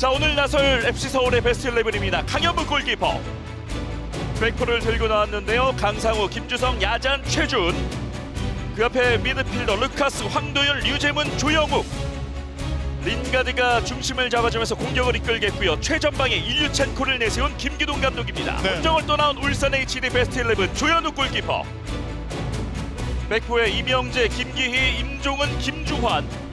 자 오늘 나설 FC 서울의 베스트 11입니다. 강현무 골키퍼. 백포를 들고 나왔는데요. 강상우, 김주성, 야잔, 최준. 그 앞에 미드필더 루카스, 황도현, 류재문, 조영욱. 린가드가 중심을 잡아주면서 공격을 이끌겠고요. 최전방에 일류첸코를 내세운 김기동 감독입니다. 네. 본정을 떠나온 울산 HD 베스트 11 조현욱 골키퍼. 백포에 이명재, 김기희, 임종은, 김주환.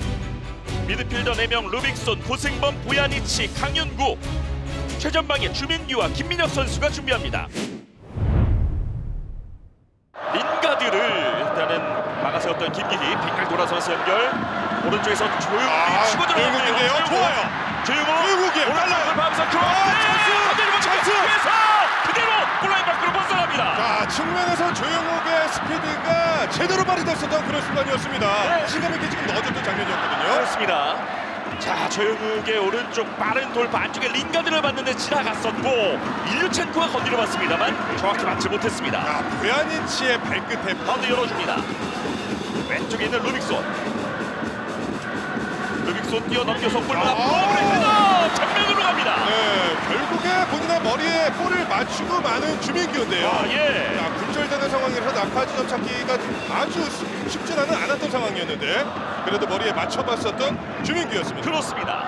미드필더 4명 루빅손, 고승범, 보야니치, 강윤구. 최전방에 주민규와 김민혁 선수가 준비합니다. 린가드를 일단은 막아세웠던 김기희 빙글 돌아서면서 연결 오른쪽에서 조용히 아, 치고 들어가는데요. 좋아요. 조용욱 조용욱이에요. 오른쪽을 빨라요. 밟으면서 크로스 골라인 밖으로 벗어납니다. 자, 측면에서 조영욱의 스피드가 제대로 발휘됐었던 그런 순간이었습니다. 네. 실감 있게 지금 넣어줬던 장면이었거든요. 그렇습니다. 자 조영욱의 오른쪽 빠른 돌파 안쪽에 린가드를 봤는데 지나갔었고 일류첸코가 건드려 봤습니다만 정확히 맞지 못했습니다. 자, 보야니치의 발끝에 가운데 열어줍니다. 왼쪽에 있는 루빅손. 루빅손 뛰어넘겨서 아. 앞으로 정면으로 갑니다. 네, 결국에 본인의 머리에 볼을 맞추고 마는 주민기인데요. 아 예. 자, 굴절되는 상황에서 낙하 지점 찾기가 아주 쉽- 쉽지는 않았던 상황이었는데 그래도 머리에 맞춰봤었던 주민규였습니다. 그렇습니다.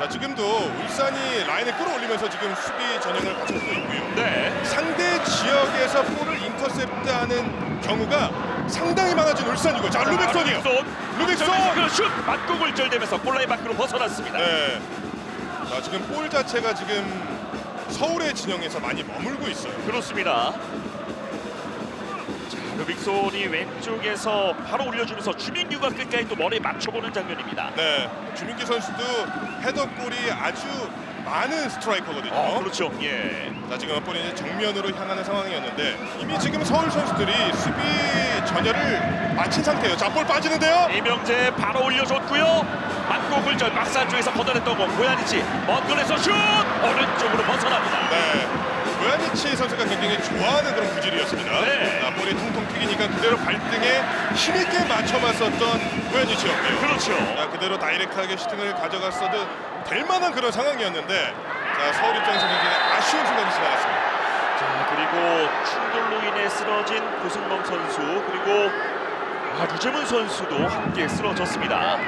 자, 지금도 울산이 라인을 끌어올리면서 지금 수비 전형을 갖춰주고 있고요. 네. 상대 지역에서 볼을 인터셉트하는 경우가 상당히 많아진 울산이고 자 루빅손이요. 루빅손. 그슛 맞고 골절되면서 골라인 밖으로 벗어났습니다. 네. 자 지금 볼 자체가 지금 서울의 진영에서 많이 머물고 있어요. 그렇습니다. 자, 루빅손이 왼쪽에서 바로 올려주면서 주민규가 끝까지 또 머리에 맞춰보는 장면입니다. 네. 주민기 선수도 헤더골이 아주 많은 스트라이커거든요. 어, 그렇죠. 예. 자 지금 볼이 이제 정면으로 향하는 상황이었는데 이미 지금 서울 선수들이 수비 전열을 마친 상태예요. 자 볼 빠지는데요. 이명재 바로 올려줬고요. 맞고 골절 박스 안쪽에서 걷어냈던 거 고야니치 먼 거리에서 슛 오른쪽으로 벗어납니다. 네. 고야니치 선수가 굉장히 좋아하는 그런 구질이었습니다. 네. 튀기니까 그대로 발등에 힘있게 맞춰 맞섰던 고야니치였고요. 그렇죠. 자, 그대로 다이렉트하게 슈팅을 가져갔어도 될 만한 그런 상황이었는데 자, 서울 입장에서 굉장히 아쉬운 순간이 지나갔습니다. 자 그리고 충돌로 인해 쓰러진 고승범 선수 그리고 아, 류재문 선수도 함께 쓰러졌습니다.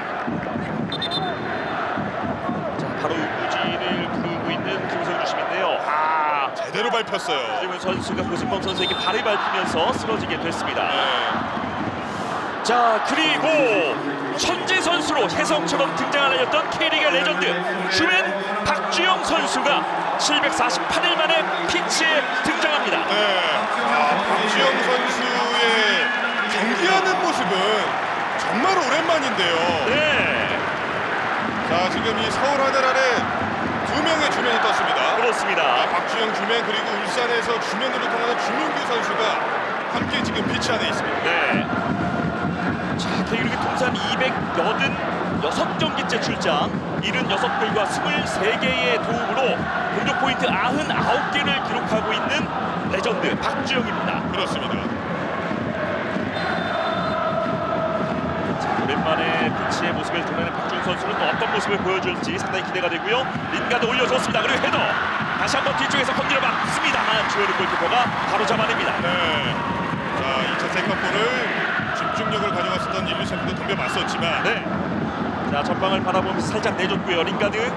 자 바로 우진을 부르고 있는 김성주 심인데요. 아 제대로 밟혔어요. 류재문 선수가 고승범 선수에게 발을 밟히면서 쓰러지게 됐습니다. 네. 자 그리고 천재 선수로 혜성처럼 등장을 하였던 K리그 레전드 주맨 박주영 선수가 748일 만에 피치에 등장합니다. 네. 아, 박주영 선수의 경기하는 모습은 정말 오랜만인데요. 네 자, 지금 이 서울 하늘 아래 두 명의 주면이 떴습니다. 아, 그렇습니다. 박주영 주면 그리고 울산에서 주면으로 통하는 주민규 선수가 함께 지금 피치 안에 있습니다. 네. 자 K리그 통산 286경기째 출장 76골과 23개의 도움으로 공격 포인트 99개를 기록하고 있는 레전드 박주영입니다. 그렇습니다. 오랜만에 피치의 모습을 드러내는 박준 선수는 또 어떤 모습을 보여줄지 상당히 기대가 되고요. 린가드 올려줬습니다. 그리고 헤더 다시 한번 뒤쪽에서 건드려 봤습니다만 주현우 골키퍼가 바로 잡아냅니다. 네. 자, 2차 세컨볼을 집중력을 가져갔었던 일루 챔프도 덤벼봤었지만 네. 자 전방을 바라보면서 살짝 내줬고요. 린가드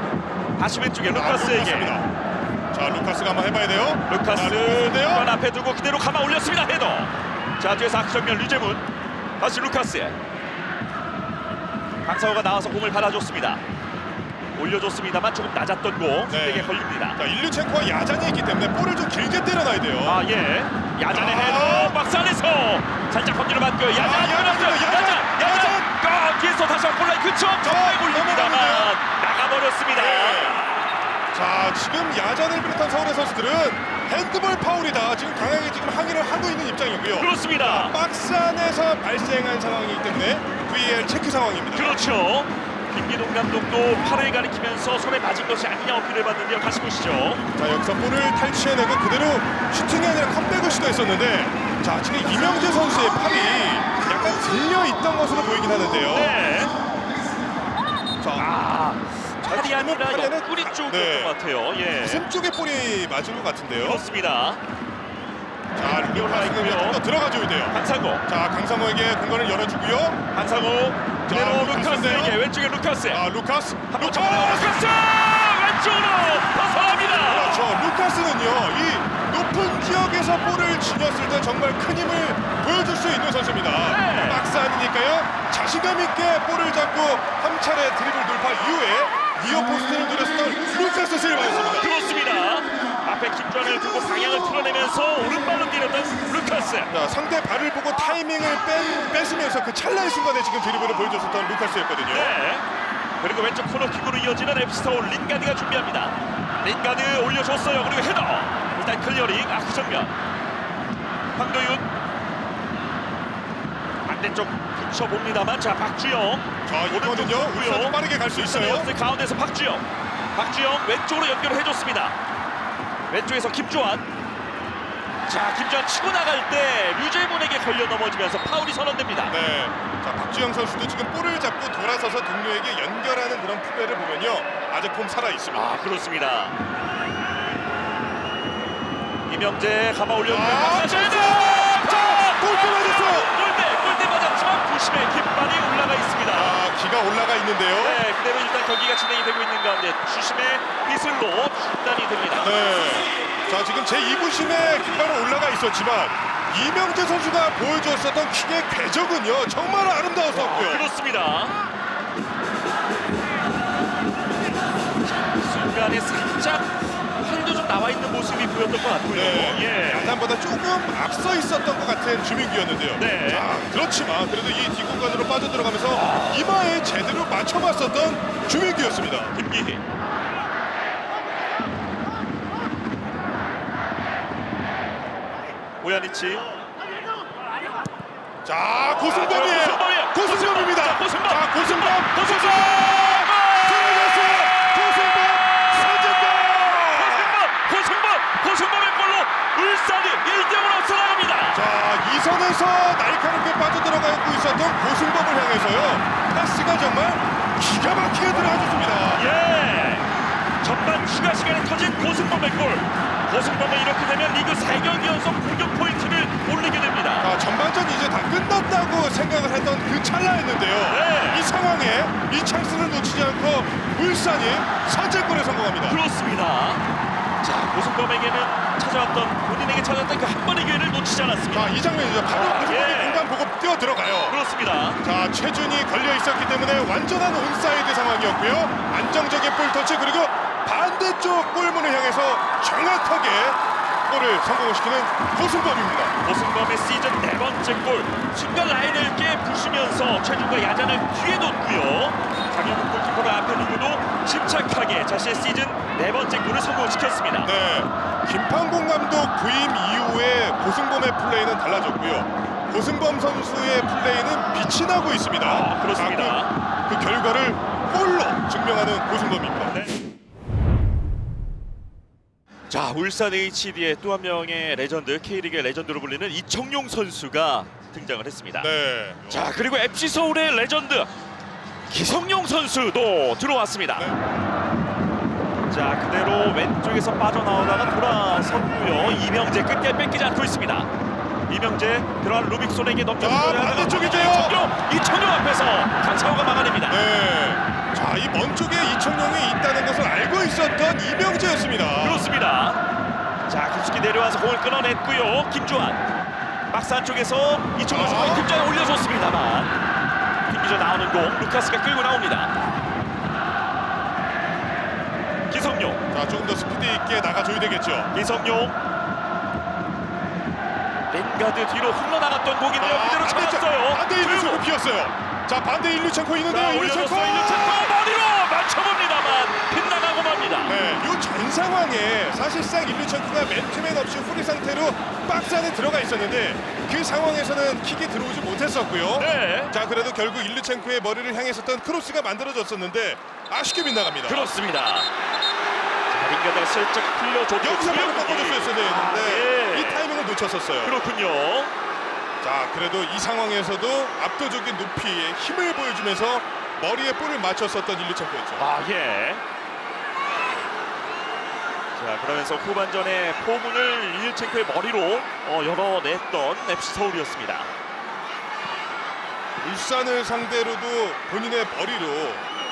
다시 왼쪽에 아, 루카스에게 루카스입니다. 자, 루카스가 한번 해봐야 돼요. 자, 루카스. 관 앞에 두고 그대로 감아 올렸습니다. 헤더. 자 뒤에서 악정면 류재문 다시 루카스. 강사호가 나와서 공을 받아줬습니다. 올려줬습니다만 조금 낮았던 공 상대에게 걸립니다. 자, 일류첸코와 야잔이 있기 때문에 볼을 좀 길게 때려놔야 돼요. 아 예. 야잔의 아. 헤더 박스 안에서 살짝 건드려 맞고 야잔 아, 야잔. 야잔, 야잔 야잔 야잔. 아, 뒤에서 다시 한번 골라인 그쵸 정말 넘어가는데요. 나가버렸습니다. 자, 지금 야잔을 비롯한 서울의 선수들은 핸드볼 파울이다. 지금 강하게 지금 항의를 하고 있는 입장이고요. 그렇습니다. 박스 안에서 발생한 상황이기 때문에 VAR 체크 상황입니다. 그렇죠. 김기동 감독도 팔을 가리키면서 손에 맞은 것이 아니냐 어필을 받는데요. 다시 보시죠. 자, 여기서 볼을 탈취해내고 그대로 슈팅이 아니라 컴백을 시도했었는데 자, 지금 이명재 선수의 팔이 약간 들려 있던 것으로 보이긴 하는데요. 네. 자, 아, 아니라 팔에는 옆구리 가- 쪽이었던 네. 것 같아요. 예. 가슴 쪽에 볼이 맞은 것 같은데요. 그렇습니다. 자, 루카스는 있고요. 좀더 들어가줘야 돼요. 강상호, 자, 강상호에게 공간을 열어주고요. 강상호 그대로 루카스인데요. 루카스에게 왼쪽에 루카스. 아, 루카스. 잡아요. 루카스 왼쪽으로 벗어납니다. 그렇죠. 루카스는요, 이 높은 지역에서 볼을 지녔을 때 정말 큰 힘을 보여줄 수 있는 선수입니다. 네. 박스 아니니까요. 자신감 있게 볼을 잡고 한 차례 드리블 돌파 이후에 니어 포스트를 노렸었던 루카스 실바였습니다. 그렇습니다. 앞에 김주환을 두고 방향을 틀어내면서 오른발로 때렸던 루카스. 자, 상대 발을 보고 타이밍을 뺀, 뺏으면서 그 찰나의 순간에 지금 드리블을 보여줬었던 루카스였거든요. 네. 그리고 왼쪽 코너킥으로 이어지는 앱스타올 린가드가 준비합니다. 린가드 올려줬어요. 그리고 헤더. 일단 클리어링 아크 정면. 황도윤 반대쪽 붙여봅니다만 자 박주영 자, 이거는요, 울산도 빠르게 갈 수 있어요. 가운데서 박주영. 박주영 왼쪽으로 연결을 해줬습니다. 왼쪽에서 김주환. 자 김주환 치고 나갈 때 류재문에게 걸려 넘어지면서 파울이 선언됩니다. 네. 자, 박주영 선수도 지금 볼을 잡고 돌아서서 동료에게 연결하는 그런 플레이를 보면요. 아직 폼 살아 있습니다. 아 그렇습니다. 이명재 가마 올려주면 아, 박사시드! 자, 자, 골대 맞았어요. 골대 골대 부심의 깃발이 올라가 있습니다. 아, 기가 올라가 있는데요. 네, 그대로 일단 경기가 진행이 되고 있는 가운데 주심의 휘슬로 중단이 됩니다. 네. 자, 지금 제 2부심에 깃발은 올라가 있었지만 이명재 선수가 보여줬었던 킥의 궤적은요. 정말 아름다웠었고요. 그렇습니다. 자, 순간에 살짝 나와 있는 모습이 보였던 것 같고요. 네. 예. 야단보다 조금 앞서 있었던 것 같은 주민규였는데요. 네. 자, 그렇지만 그래도 이 뒷공간으로 빠져들어가면서 이마에 제대로 맞춰봤었던 주민규였습니다. 김기희. 오야니치. 자, 고승범이에요. 아, 고승범이에요. 고승범입니다. 자, 고승범. 자, 고승범. 고승범. 들어갔어요. 고승범. 선제골. 고승범, 고승범, 고승범의 골로 울산이 1대0으로 앞서 나갑니다. 자, 이 선에서 날카롭게 빠져들어가고 있었던 고승범을 향해서요. 패스가 정말 기가 막히게 들어가줬습니다. 예. 전반 추가 시간에 터진 고승범의 골. 고승범은 이렇게 되면 리그 3경기 연속 공격 포인트를 올리게 됩니다. 자, 전반전 이제 다 끝났다고 생각을 했던 그 찰나였는데요. 네. 이 상황에 이 찬스를 놓치지 않고 울산이 선제골에 성공합니다. 그렇습니다. 자, 고승범에게는 찾아왔던 본인에게 찾아왔던 그 한 번의 기회를 놓치지 않았습니다. 자, 이 장면이죠. 바로 아, 예. 공간 보고 뛰어 들어가요. 그렇습니다. 자, 최준이 걸려 있었기 때문에 완전한 온사이드 상황이었고요. 안정적인 볼 터치 그리고 반대쪽 골문을 향해서 정확하게 골을 성공시키는 고승범입니다. 고승범의 시즌 네 번째 골. 순간 라인을 깨 부시면서 최준과 야잔을 뒤에 뒀고요. 강영국 골키퍼를 앞에 두고도 침착하게 자신의 시즌 네 번째 골을 성공시켰습니다. 네, 김판공 감독 부임 이후에 고승범의 플레이는 달라졌고요. 고승범 선수의 플레이는 빛이 나고 있습니다. 아, 그렇습니다. 자, 그, 그 결과를 골로 증명하는 고승범입니다. 네. 자 울산 HD의 또 한 명의 레전드 K리그의 레전드로 불리는 이청용 선수가 등장을 했습니다. 네. 자 그리고 FC 서울의 레전드 기성용 선수도 들어왔습니다. 네. 자 그대로 왼쪽에서 빠져나오다가 돌아섰고요. 이명재 끝까지 뺏기지 않고 있습니다. 이명재 들어간 루빅손에게 아, 넘겨주려 반대쪽인데요. 이청용, 이청용 앞에서 강창호가 막아냅니다. 네. 자, 이 먼 쪽에 이청용이 있다는 것을 알고 있었던 이명재였습니다. 그렇습니다. 자 깊숙이 내려와서 공을 끊어냈고요. 김주환 박스 안쪽에서 이청용 아. 선수 김주환 올려줬습니다만 김기전 나오는 공 루카스가 끌고 나옵니다. 기성용 자, 조금 더 스피드 있게 나가줘야 되겠죠. 이성용 링가드 뒤로 흘러나갔던 공인데요. 아, 그대로 잡았어요. 반대 일루첸코 비었어요. 자, 반대 일루첸코 자, 있는데요. 일루첸코. 일루첸코 머리로 맞춰봅니다만 빗나가고 맙니다. 네, 이전 상황에 사실상 일루첸코가 맨투맨 없이 후리 상태로 박스 안에 들어가 있었는데 그 상황에서는 킥이 들어오지 못했었고요. 네. 자, 그래도 결국 일루첸코의 머리를 향했었던 크로스가 만들어졌었는데 아쉽게 빗나갑니다. 그렇습니다. 자, 링가드가 슬쩍 흘려줬고 여기서 바로 꺾어줬어야 되는데 예. 이 타이밍을 놓쳤었어요. 그렇군요. 자, 그래도 이 상황에서도 압도적인 높이에 힘을 보여주면서 머리에 볼을 맞췄었던 일류첸코였죠. 아 예. 자 그러면서 후반전에 포문을 일체크의 머리로 어, 열어냈던 FC 서울이었습니다. 울산을 상대로도 본인의 머리로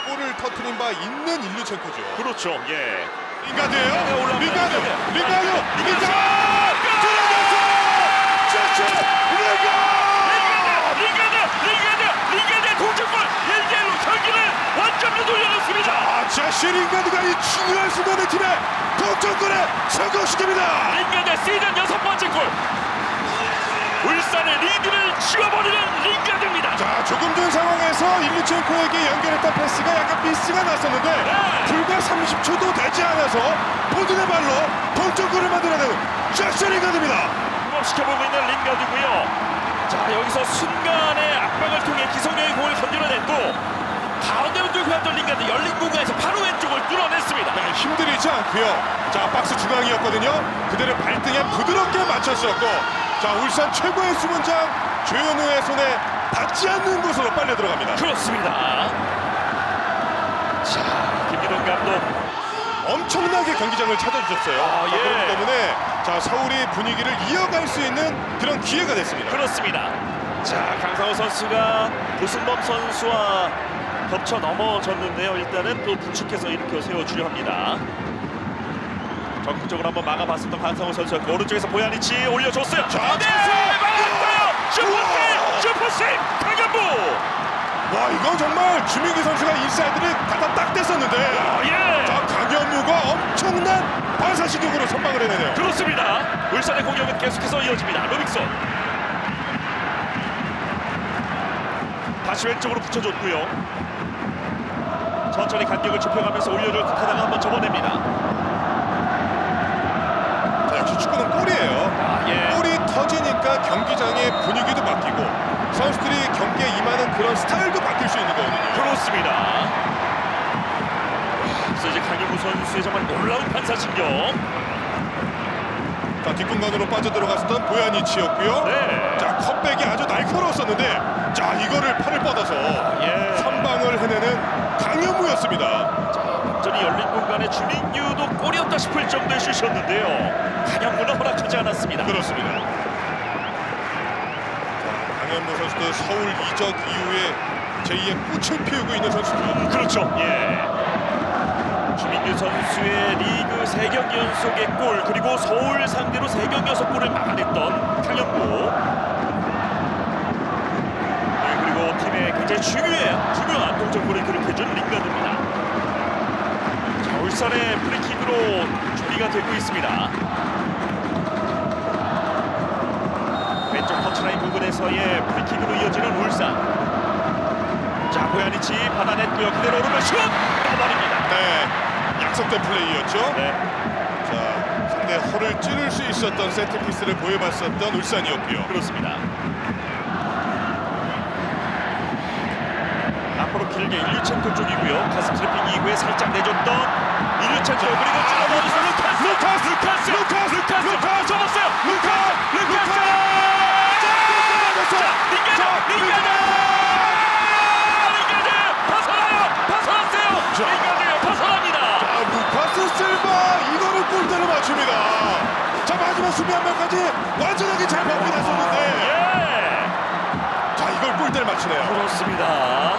골을 터트린 바 있는 일류첸코죠. 그렇죠. 예. 링가드예요. 올라옵니다. 링가드, 링가드. 링가드, 링가드. 링가드 들어갔어. 최초 링가드. 링가드, 링가드, 링가드 동점골 1대1로 경기를 완전히 돌려놓습니다. 아, 제시 링가드가 이 중요한 순간에 팀의 동점골에 성공시킵니다. 링가드 시즌 여섯 번째 골. 울산의 리드를 치워버리는 링가드입니다. 자, 조금 전 상황에서 일류첸코에게 연결했던 패스가 약간 미스가 났었는데 네. 불과 30초도 되지 않아서 본인의 발로 동점골을 만들어내는 제시 링가드입니다. 시켜보고 있는 링가드고요. 자 여기서 순간의 압박을 통해 기성용이 공을 건드려냈고 가운데로 뚫고 왔던 링가드 열린 공간에서 바로 왼쪽을 뚫어냈습니다. 네, 힘들이지 않고요. 자 박스 중앙이었거든요. 그대를 발등에 부드럽게 맞췄었고, 자 울산 최고의 수문장 조현우의 손에 닿지 않는 곳으로 빨려 들어갑니다. 그렇습니다. 자 김기동 감독 엄청나게 경기장을 찾아주셨어요. 아, 자, 예. 그렇기 때문에 자 서울이 분위기를 이어갈 수 있는 그런 기회가 됐습니다. 그렇습니다. 자 강상호 선수가 고승범 선수와 겹쳐 넘어졌는데요. 일단은 또 부축해서 일으켜 세워주려 합니다. 적극적으로 한번 막아봤었던 강상호 선수가 오른쪽에서 보야니치 올려줬어요. 자, 네, 찬스! 막았어요. 슈퍼세이브, 슈퍼세이브, 강현무. 와 이건 정말 주민기 선수가 인사이드를 갖다 딱 댔었는데, 예, 자 강현무가 엄청난 반사 신경으로 선방을 해내네요. 그렇습니다. 울산의 공격은 계속해서 이어집니다. 로빅son. 다시 왼쪽으로 붙여줬고요. 천천히 간격을 좁혀가면서 올려줄 듯하다가 한번 접어냅니다. 자 역시 축구는 골이에요. 아, 예. 골이 터지니까 경기장의 분위기도 바뀌고 선수들이 경기에 임하는 그런 스타일도 바뀔 수 있는 거거든요. 그렇습니다. 그래서 이제 강현무 선수의 정말 놀라운 반사신경. 자 뒷공간으로 빠져들어갔었던 보야니치였고요. 네. 자 컵백이 아주 날카로웠었는데 자 이거를 팔을 뻗어서 예. 선방을 해내는 강현무였습니다. 완전히 열린 공간에 주민규도 골이었다 싶을 정도의 슛이었는데요. 강현무는 허락하지 않았습니다. 그렇습니다. 자, 강현무 선수도 서울 이적 이후에 제2의 꽃을 피우고 있는 선수죠. 그렇죠. 예. 주민규 선수의 리그 3경기 연속의 골 그리고 서울 상대로 3경기 연속 골을 막아냈던 강현무 네, 그리고 팀의 굉장히 중요한 중요한 동점골을 기록해준 링가드입니다. 자, 울산의 프리킥으로 준비가 되고 있습니다. 부분에서의 프리킥으로 이어지는 울산. 자 보야니치 받아냈고요. 그대로 오르면 슛 떠버립니다. 네, 약속된 플레이였죠. 네. 자, 상대 허를 찌를 수 있었던 세트피스를 보여봤었던 울산이었고요. 그렇습니다. 앞으로 길게 일류첸코 쪽이고요. 가슴 트래핑 이후에 살짝 내줬던 일류첸코 그리고 찔러버리서 루카스 루카스 루카스 루카스 루카스 루카스 접었어요. 루카스 루카스 자 링가드 링가드 링가드 벗어나요 벗어났어요 자. 링가드 벗어납니다. 아, 루카스 실바 이거를 골대로 맞춥니다. 자, 마지막 수비 한 명까지 완전하게 잘 막고 났었는데 예. 자, 이걸 골대를 맞추네요. 그렇습니다.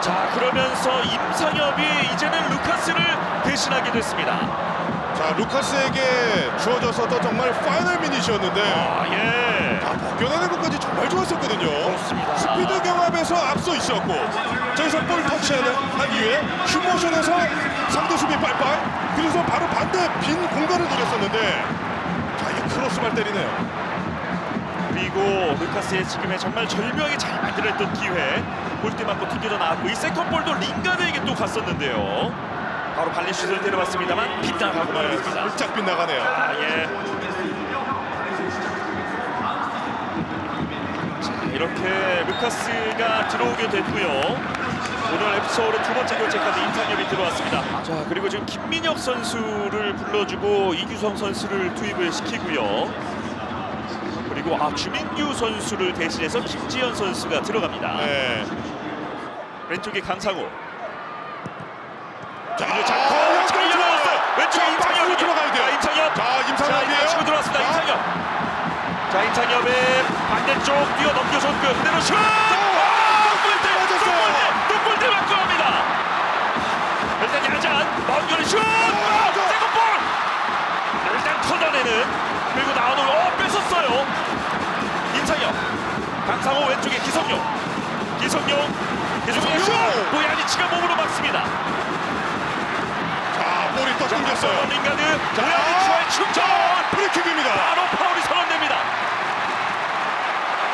자 그러면서 임상엽이 이제는 루카스를 대신하게 됐습니다. 자, 루카스에게 주어졌었던 정말 파이널 미닛이었는데 아 예. 아, 벗겨내는 것까지 정말 좋았었거든요. 그렇습니다. 스피드 경합에서 앞서 있었고 저기서 볼 터치하는 한 이후에 슈모션에서 상대 수비 빨빨 그래서 바로 반대 빈 공간을 노렸었는데 자 이게 크로스발 때리네요. 그리고 루카스의 지금의 정말 절묘하게 잘 만들었던 기회 골대 맞고 튕겨져 나왔고 이 세컨볼도 링가드에게 또 갔었는데요. 바로 발리슛을 때려봤습니다만 빗나가고 말았습니다. 살짝 빗나가네요. 아 예. 자 이렇게 루카스가 들어오게 됐고요. 오늘 앱서울의 두 번째 교체카드 임상엽이 들어왔습니다. 자 그리고 지금 김민혁 선수를 불러주고 이규성 선수를 투입을 시키고요. 그리고 아 주민규 선수를 대신해서 김지현 선수가 들어갑니다. 네. 왼쪽에 강상우. 자, 잡고 잘 열어놨어요. 왼쪽에 자, 임창엽 들어가야 돼요. 자, 임창엽. 자, 자, 임상엽이에요. 임창엽 치고 들어왔습니다. 자, 임창엽. 자, 임창엽의 반대쪽 뛰어 넘겨줬고요. 그대로 슛! 아! 맞았어요. 똥골대! 똥골대 맞고 갑니다. 일단 야잔 먼 거리 슛! 세컨볼! 일단 터져내는 그리고 나오는 어 뺏었어요. 임창엽. 강상호 왼쪽에 기성용. 기성용. 기성용 슛! 기성용. 보야니치가 몸으로 막습니다. 자, 볼이 또 끊겼어요. 링가드 자, 보야니치와의 충전! 프리킥입니다. 바로 파울이 선언됩니다.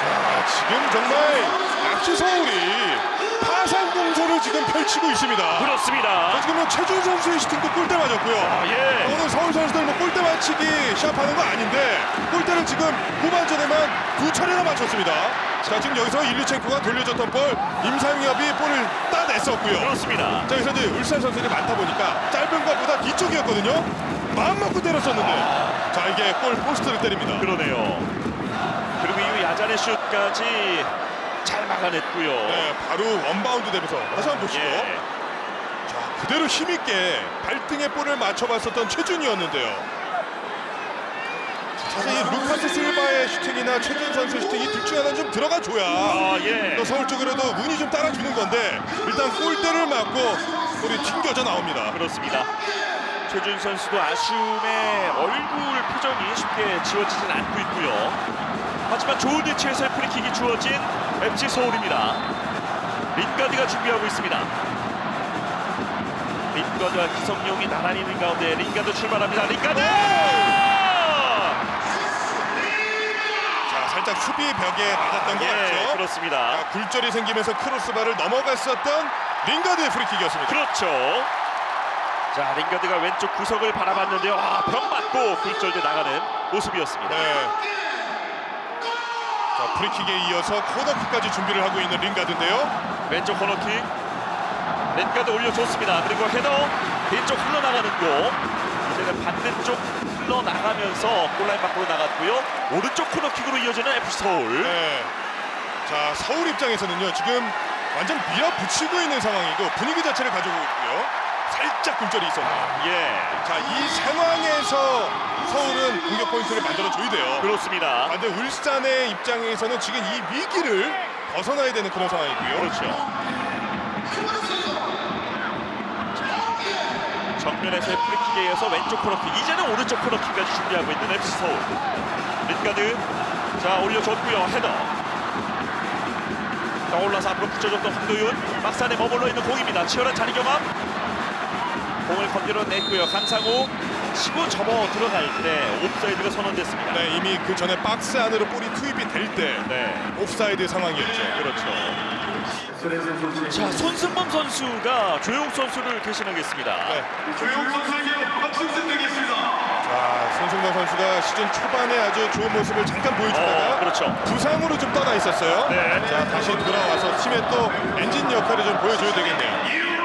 아, 지금 정말 FC 서울이 파상 공세를 지금 펼치고 있습니다. 그렇습니다. 자, 지금 뭐 최준 선수의 슈팅도 골대 맞았고요. 아, 예. 오늘 서울 선수들 뭐 골대 맞히기 시합하는 거 아닌데 골대를 지금 후반전에만 두 차례나 맞췄습니다. 자 지금 여기서 일류첸코가 돌려줬던 볼 임상엽이 볼을 따냈었고요. 그렇습니다. 자 여기서 이제 울산 선수들이 많다 보니까 짧은 것보다 뒤쪽이었거든요. 마음 먹고 때렸었는데 자 이게 골 포스트를 때립니다. 그러네요. 그리고 이후 야잔의 슛까지 잘 막아냈고요. 네, 바로 원바운드 되면서 다시 한번 보시죠. 예. 자 그대로 힘있게 발등에 볼을 맞춰봤었던 최준이었는데요. 사실 이 루카스 실바의 슈팅이나 최준 선수의 슈팅이 둘 중에 하나는 좀 들어가줘야 아, 예. 또 서울 쪽으로도 운이 좀 따라주는 건데 일단 골대를 맞고 볼이 튕겨져 나옵니다. 그렇습니다. 최준 선수도 아쉬움에 얼굴 표정이 쉽게 지워지진 않고 있고요. 하지만 좋은 위치에서의 프리킥이 주어진 FC 서울입니다. 린가드가 준비하고 있습니다. 린가드와 기성용이 나란히 있는 가운데 린가드 출발합니다. 린가드! 자 살짝 수비 벽에 맞았던 것 예, 같죠. 그렇습니다. 자, 굴절이 생기면서 크로스바를 넘어갔었던 링가드의 프리킥이었습니다. 그렇죠. 자, 링가드가 왼쪽 구석을 바라봤는데요. 아, 벽 맞고 굴절돼 나가는 모습이었습니다. 네. 자 프리킥에 이어서 코너킥까지 준비를 하고 있는 링가드인데요. 왼쪽 코너킥. 링가드 올려줬습니다. 그리고 헤더 왼쪽 흘러나가는 공. 이제는 반대쪽 흘러나가면서 골라인 밖으로 나갔고요. 오른쪽 코너킥으로 이어지는 FC 서울. 네. 자 서울 입장에서는요 지금 완전 밀어붙이고 있는 상황이고 분위기 자체를 가지고 있고요. 살짝 굴절이 있었네요. 예, 자 이 상황에서 서울은 공격 포인트를 만들어 줘야 돼요. 그렇습니다. 반대 울산의 입장에서는 지금 이 위기를 벗어나야 되는 그런 상황이고요. 그렇죠. 정면에서의 프리킥에 이어서 왼쪽 코너킥 이제는 오른쪽 코너킥까지 준비하고 있는 FC 서울 린가드 자 올려줬고요 헤더 자 올라서 앞으로 붙여줬던 황도윤 막산에 머물러 있는 공입니다 치열한 자리 경험 공을 건드려 냈고요 강상우 치고 접어 들어갈 때 옵사이드가 선언됐습니다 네, 이미 그 전에 박스 안으로 볼이 투입이 될 때 네. 옵사이드 상황이었죠. 그렇죠. 자 손승범 선수가 조용 선수를 대신하겠습니다. 네. 조용 선수에게 박수 부탁드리겠습니다. 자, 손승범 선수가 시즌 초반에 아주 좋은 모습을 잠깐 보여주다가 어, 그렇죠. 부상으로 좀 떠나 있었어요. 네. 자, 다시 돌아와서 팀의 또 엔진 역할을 좀 보여줘야 되겠네요.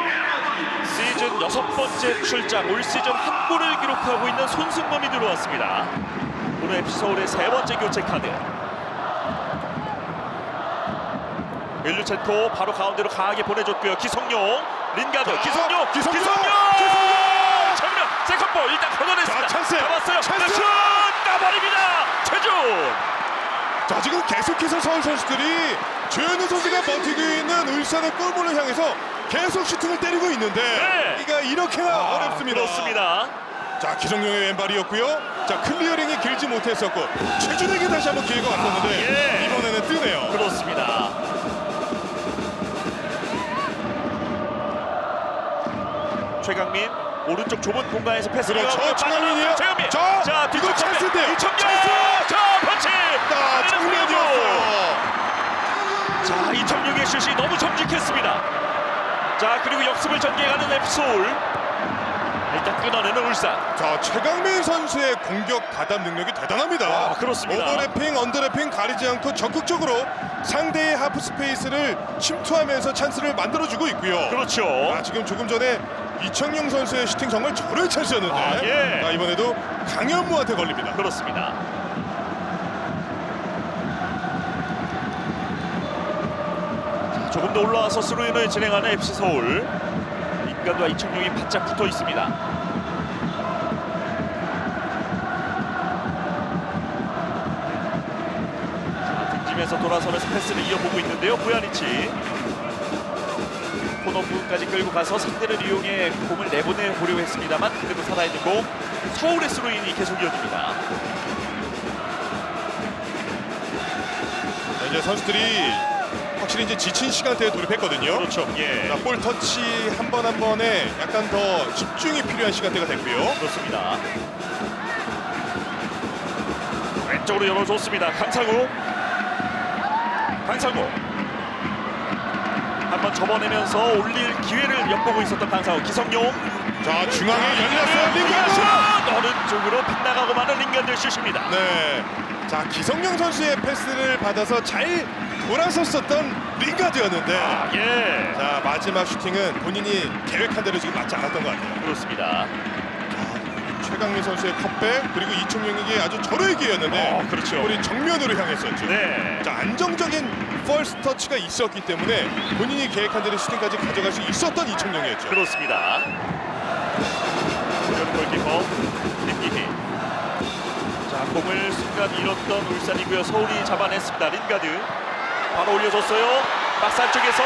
시즌 여섯 번째 출장, 올 시즌 한 골을 기록하고 있는 손승범이 들어왔습니다. 오늘 FC 서울의 세 번째 교체 카드. 일루첸토 바로 가운데로 강하게 보내줬고요. 기성용, 린가드, 자, 기성용, 기성용! 기성용, 정면 세컨볼 일단 걷어냈습니다. 자, 찬스! 잡았어요. 찬스! 슛 따버립니다. 최준. 자, 지금 계속해서 서울 선수들이 조현우 선수가 버티고 있는 울산의 골문을 향해서 계속 슈팅을 때리고 있는데 네. 이가 이렇게나 어렵습니다. 그렇습니다. 자, 기성용의 왼발이었고요. 자, 클리어링이 길지 못했었고 최준에게 다시 한번 기회가 왔었는데 예. 이번에는 뜨네요. 그렇습니다. 최강민 오른쪽 좁은 공간에서 패스 그렇죠. 최강민이요. 최강민. 자, 자 뒤쪽 찬스인데요. 이청용. 자 펀치. 자, 정면이었어요. 자 이청용의 슛이 너무 정직했습니다. 자 그리고 역습을 전개하는 앱솔. 일단 끊어내는 울산. 자 최강민 선수의 공격 가담 능력이 대단합니다. 아, 그렇습니다. 오버래핑, 언더래핑 가리지 않고 적극적으로 상대의 하프 스페이스를 침투하면서 찬스를 만들어주고 있고요. 그렇죠. 아, 지금 조금 전에 이청용 선수의 슈팅 정말 절호의 찬스였는데 아, 예. 자, 이번에도 강현무한테 걸립니다. 그렇습니다. 더 올라와서 스루인을 진행하는 FC 서울. 인간과 이청용이 바짝 붙어 있습니다. 자, 등짐에서 돌아서면서 패스를 이어보고 있는데요. 보야니치. 코너 부분까지 끌고 가서 상대를 이용해 공을 내보내 보려고 했습니다만 그래도 살아있는 공 서울의 스루인이 계속 이어집니다. 자, 이제 선수들이 확실히 이제 지친 시간대에 돌입했거든요. 그렇죠. 예. 자, 볼 터치 한 번 한 번에 약간 더 집중이 필요한 시간대가 됐고요. 그렇습니다. 왼쪽으로 열어줬습니다. 강상우. 강상우. 한번 접어내면서 올릴 기회를 엿보고 있었던 강상우. 기성용. 자, 중앙에 열렸어요. 링가드! 오른쪽으로 빗나가고 마는 링가드 슛입니다. 네. 자, 기성용 선수의 패스를 받아서 잘 돌아섰었던 링가드였는데 아, 예. 자, 마지막 슈팅은 본인이 계획한 대로 지금 맞지 않았던 것 같아요. 그렇습니다. 최강민 선수의 컵백 그리고 이청용에게 아주 절호의 기회였는데 어, 그렇죠. 볼이 정면으로 향했었죠. 네. 자, 안정적인 펄스 터치가 있었기 때문에 본인이 계획한 대로 슈팅까지 가져갈 수 있었던 이청용이었죠. 그렇습니다. 오늘 골키퍼 김기희. 자 공을 순간 잃었던 울산이고요. 서울이 잡아냈습니다. 린가드 바로 올려줬어요. 박스 안쪽에서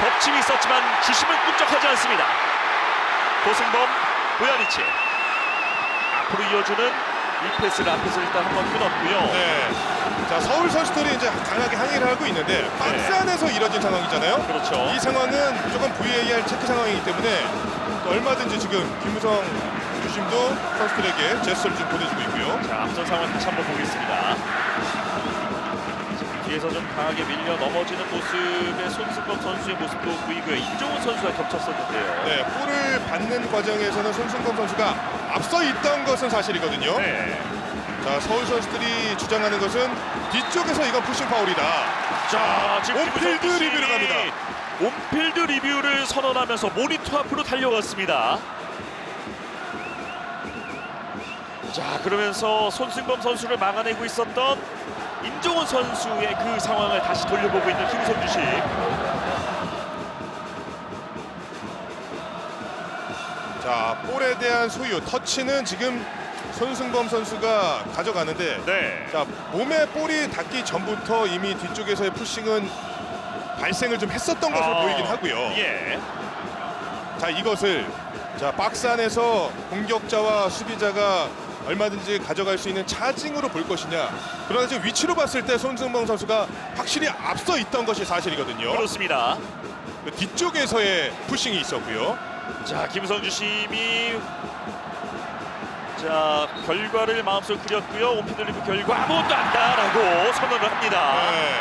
덮침이 있었지만 주심은 꿈쩍하지 않습니다. 도승범 보야니치 앞으로 이어주는 이 패스를 앞에서 일단 한번 끊었고요. 네. 자, 서울 선수들이 이제 강하게 항의를 하고 있는데 박스 네. 안에서 이뤄진 상황이잖아요. 그렇죠. 이 상황은 조금 VAR 체크 상황이기 때문에 또 얼마든지 지금 김우성 주심도 선수들에게 제스처를 좀 보내주고 있고요. 자 앞선 상황 다시 한번 보겠습니다. 뒤에서 좀 강하게 밀려 넘어지는 모습의 손승범 선수의 모습도 보이고요. 임종훈 선수가 겹쳤었는데요. 네, 볼을 받는 과정에서는 손승범 선수가 앞서 있던 것은 사실이거든요. 네. 자, 서울 선수들이 주장하는 것은 뒤쪽에서 이건 푸싱 파울이다. 자 지금 온필드 김우성 리뷰로 씨 갑니다. 온필드 리뷰를 선언하면서 모니터 앞으로 달려갔습니다. 자 그러면서 손승범 선수를 막아내고 있었던 임종훈 선수의 그 상황을 다시 돌려보고 있는 김우성 주심. 자, 볼에 대한 소유, 터치는 지금 손승범 선수가 가져가는데 네. 자, 몸에 볼이 닿기 전부터 이미 뒤쪽에서의 푸싱은 발생을 좀 했었던 것으로 아, 보이긴 하고요. 예. 자, 이것을 자, 박스 안에서 공격자와 수비자가 얼마든지 가져갈 수 있는 차징으로 볼 것이냐. 그러나 지금 위치로 봤을 때 손승범 선수가 확실히 앞서 있던 것이 사실이거든요. 그렇습니다. 그 뒤쪽에서의 푸싱이 있었고요. 자 김성 주 심이 자 결과를 마음속에 그렸고요. 온피드리브 결과 아무것도 안다라고 선언을 합니다. 네.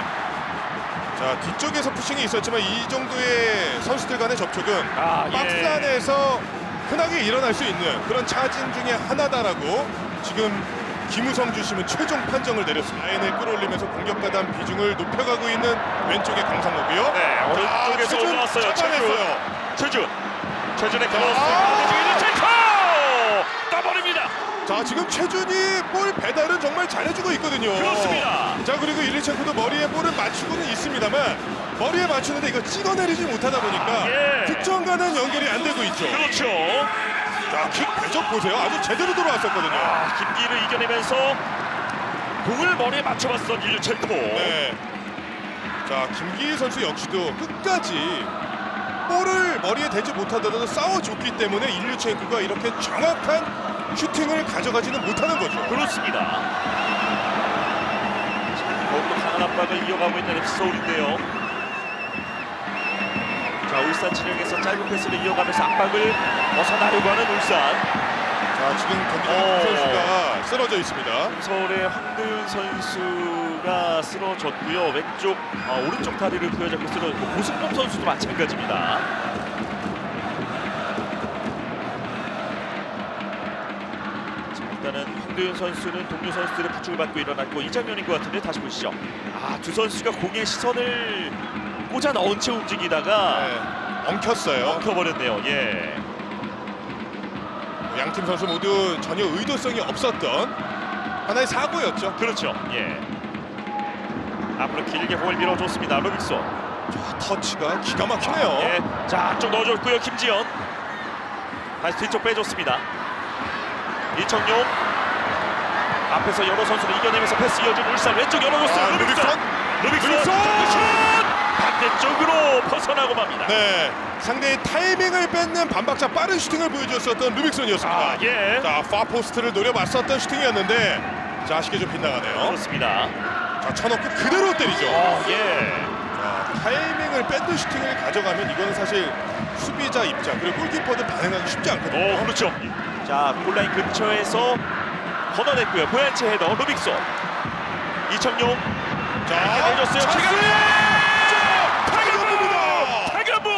자 뒤쪽에서 푸싱이 있었지만 이 정도의 선수들 간의 접촉은 아, 예. 박스 안에서 흔하게 일어날 수 있는 그런 차진 중에 하나다라고 지금 김우성 주심은 최종 판정을 내렸습니다. 라인을 끌어올리면서 공격 가담 비중을 높여가고 있는 왼쪽의 강상호고요. 네 자, 오른쪽에서 최준 올라왔어요. 잡아냈어요. 최준 최준의 자. 크로스 반대쪽에 체커 떠버립니다. 자 지금 최준이 볼 배달은 정말 잘해주고 있거든요. 그렇습니다. 자 그리고 일리첸코도 머리에 볼을 맞추고는 있습니다만 머리에 맞추는데 이거 찍어내리지 못하다 보니까 예. 득점과는 연결이 안 되고 있죠. 그렇죠. 자킥 배적 보세요. 아주 제대로 들어왔었거든요. 아, 김기를 이겨내면서 공을 머리에 맞춰봤던 일류첸코. 네. 자 김기희 선수 역시도 끝까지 볼을 머리에 대지 못하더라도 싸워줬기 때문에 일류첸코가 이렇게 정확한 슈팅을 가져가지는 못하는 거죠. 그렇습니다. 자, 더욱더 강한 압박을 이어가고 있는 FC 서울인데요. 자 울산 진영에서 짧은 패스를 이어가면서 압박을 벗어나려고 하는 울산. 자 지금 경기 어. 선수가 쓰러져 있습니다. 서울의 황도윤 선수가 쓰러졌고요. 왼쪽 아, 오른쪽 다리를 부여잡고 쓰러졌고 고승범 선수도 마찬가지입니다. 황도윤 선수는 동료 선수들의 부축을 받고 일어났고 이 장면인 것 같은데 다시 보시죠. 아 두 선수가 공에 시선을 꽂아 넣은 채 움직이다가 네, 엉켰어요. 엉켜버렸네요. 예. 양팀 선수 모두 전혀 의도성이 없었던 하나의 사고였죠. 그렇죠. 예. 앞으로 길게 공을 밀어줬습니다. 로빅소. 터치가 기가 막히네요. 예, 자, 좀 넣어줬고요, 김지현. 다시 뒤쪽 빼줬습니다. 이청용 앞에서 여러 선수를 이겨내면서 패스 이어준 울산 왼쪽 열어줬어요. 아, 루빅son. 루빅son. 루빅son. 루빅son. 슛! 반대쪽으로 벗어나고 맙니다. 네, 상대의 타이밍을 뺏는 반박자 빠른 슈팅을 보여주었었던 루빅손이었습니다. 아, 예. 자, 파포스트를 노려봤었던 슈팅이었는데 자, 아쉽게 좀 빗나가네요. 그렇습니다. 자, 쳐놓고 그대로 때리죠. 어, 예. 자, 타이밍을 뺏는 슈팅을 가져가면 이거는 사실 수비자 입장 그리고 골키퍼도 반응하기 쉽지 않거든요. 오, 그렇죠. 자, 골라인 근처에서 걷어냈고요. 보얀체 헤더 루빅son. 이청용 자, 내줬어요. 찬스! 최강 타이거입니다. 강현부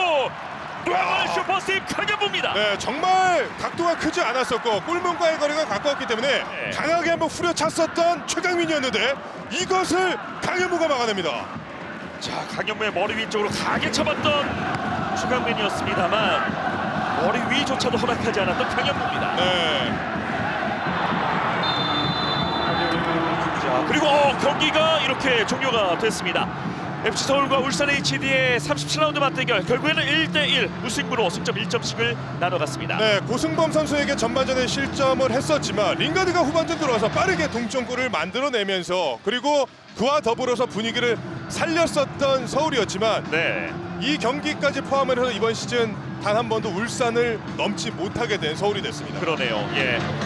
노멀 슈퍼스팀 강현부입니다. 네, 정말 각도가 크지 않았었고 골문과의 거리가 가까웠기 때문에 네. 강하게 한번 후려찼었던 최강민이었는데 이것을 강현무가 막아냅니다. 자 강현무의 머리 위쪽으로 강하게 쳐봤던 추강맨이었습니다만 머리 위조차도 허락하지 않았던 강현무입니다. 네, 자 그리고 어, 경기가 이렇게 종료가 됐습니다. FC 서울과 울산 HD의 37라운드 맞대결 결국에는 1대1 무승부로 승점 1점씩을 나눠갔습니다. 네, 고승범 선수에게 전반전에 실점을 했었지만 링가드가 후반전 들어와서 빠르게 동점골을 만들어내면서 그리고 그와 더불어서 분위기를 살렸었던 서울이었지만 네. 이 경기까지 포함을 해서 이번 시즌 단 한 번도 울산을 넘지 못하게 된 서울이 됐습니다. 그러네요. 예.